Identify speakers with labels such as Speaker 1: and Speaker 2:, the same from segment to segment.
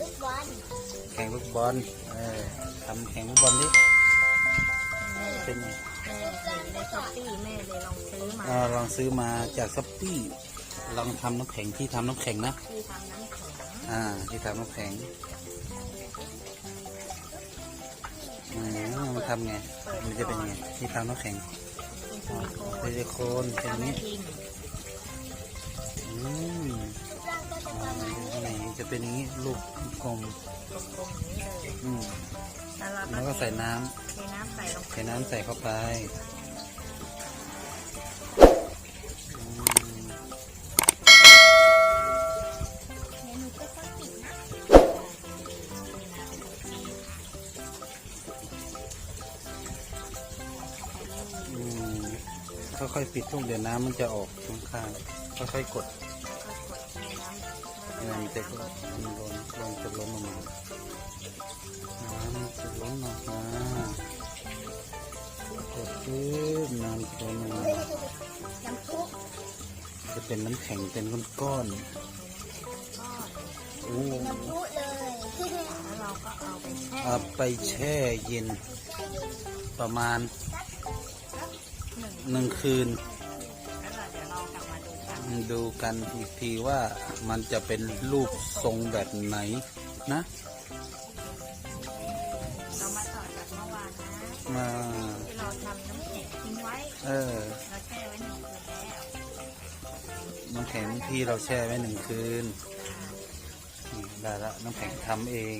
Speaker 1: ลูกบอล
Speaker 2: แข่งลูกบอลเออทำแข่งลูกบอลดิ
Speaker 3: แม่
Speaker 2: เป็น
Speaker 3: แม่เห็นในช้อปปี้แม่เลยลองซื้อมา
Speaker 2: เอ่อลองซื้อมาจากซัปปี้ลองทำน้ำแข็งที่ทำน้ำแข็งนะ
Speaker 3: ที่ทำน้ำแข็ง
Speaker 2: อ่าที่ทำน้ำแข็งอืมมันทำไงมันจะเป็นไงที่ทำน้ำแข็ง
Speaker 3: เป็นซิลิโคน
Speaker 2: ซิลิโคนเป็นอย่างนี้ เป็นอย่างนี้ลูกกลม
Speaker 3: กลมๆอย่างนี้เลย
Speaker 2: อืม
Speaker 3: แล้วเรา
Speaker 2: แล้วก็ใส่น้ำ
Speaker 3: เทน้ำใส่ลง
Speaker 2: เทน้ำใส่เข้าไปอืม
Speaker 1: เมนูก็ต้องปิดนะ
Speaker 2: อืมค่อยๆปิดลูกเดี๋ยวน้ำมันจะออกข้างๆค่อยๆกด
Speaker 3: ก็กดเทน้ำ
Speaker 2: เดี๋ยวมันจะมันล้นล้นจะล้นออกมาน้ำจะล้นออกมากดปึ๊บน้ำจะล้นออกมาจะเป็นน้ำแข็งเป็นก้อนๆโอ้
Speaker 1: น้ำซุเลย
Speaker 3: แล้วเราก็เอาไปแช่
Speaker 2: เอาไปแช่เย็น ประมาณ
Speaker 3: หนึ่ง
Speaker 2: คืน
Speaker 3: ดูกัน
Speaker 2: ดูกันอีกทีว่ามันจะเป็นรูปทรงแบบไหนนะ
Speaker 3: เรามาต่อจากเมื่อวานนะ
Speaker 2: มา
Speaker 3: ที่เราทำน้ำแข็งทิ้งไว้
Speaker 2: เออ
Speaker 3: เราแช่ไว้หนึ่งคืนแล้ว
Speaker 2: น้ำแข็งที่เราแช่ไว้หนึ่งคืนนี่ได้ละน้ำแข็งทำเอง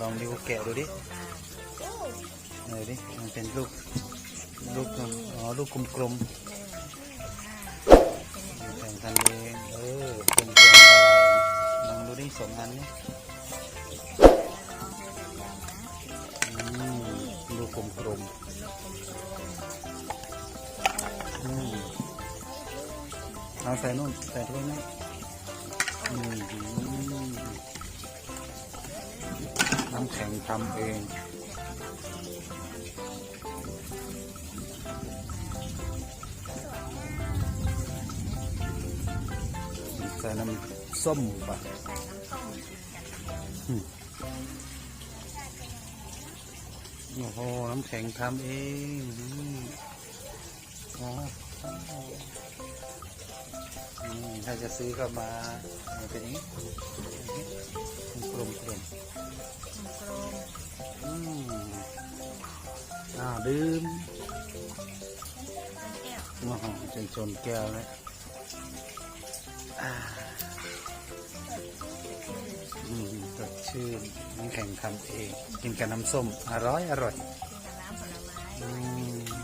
Speaker 2: ลองดูแกะดูดิ
Speaker 1: โอ้
Speaker 2: เออดิมันเป็นรูปรูปอ๋อรูปกลมๆน้ำแข็ งทำเองเออกลมๆอะไรลองดูดิสองอันนี้อืมรูกลมๆอืมเอาใส่นู่นใส่ด้วยไหมอืมน้ำแข็งทำเอง ใส่น้ำส้มปะ
Speaker 3: ใส่น้ำส้มกินกัน
Speaker 2: อืมโอ้โห น้ำแข็งทำเองอืมอ๋ออืมถ้าจะซื้อก็มามันเป็นอย่างนี้กลมกลม
Speaker 3: กลม
Speaker 2: ๆอืมอ่าดื่ม
Speaker 3: ๆแก้ว
Speaker 2: โอ้โหจนจนแก้วเลย ชื่นน้ำแข็งทำเอง กินกับน้ำส้ม อร่อยอร่อย
Speaker 3: กินกับน้ำผลไม้
Speaker 2: อืม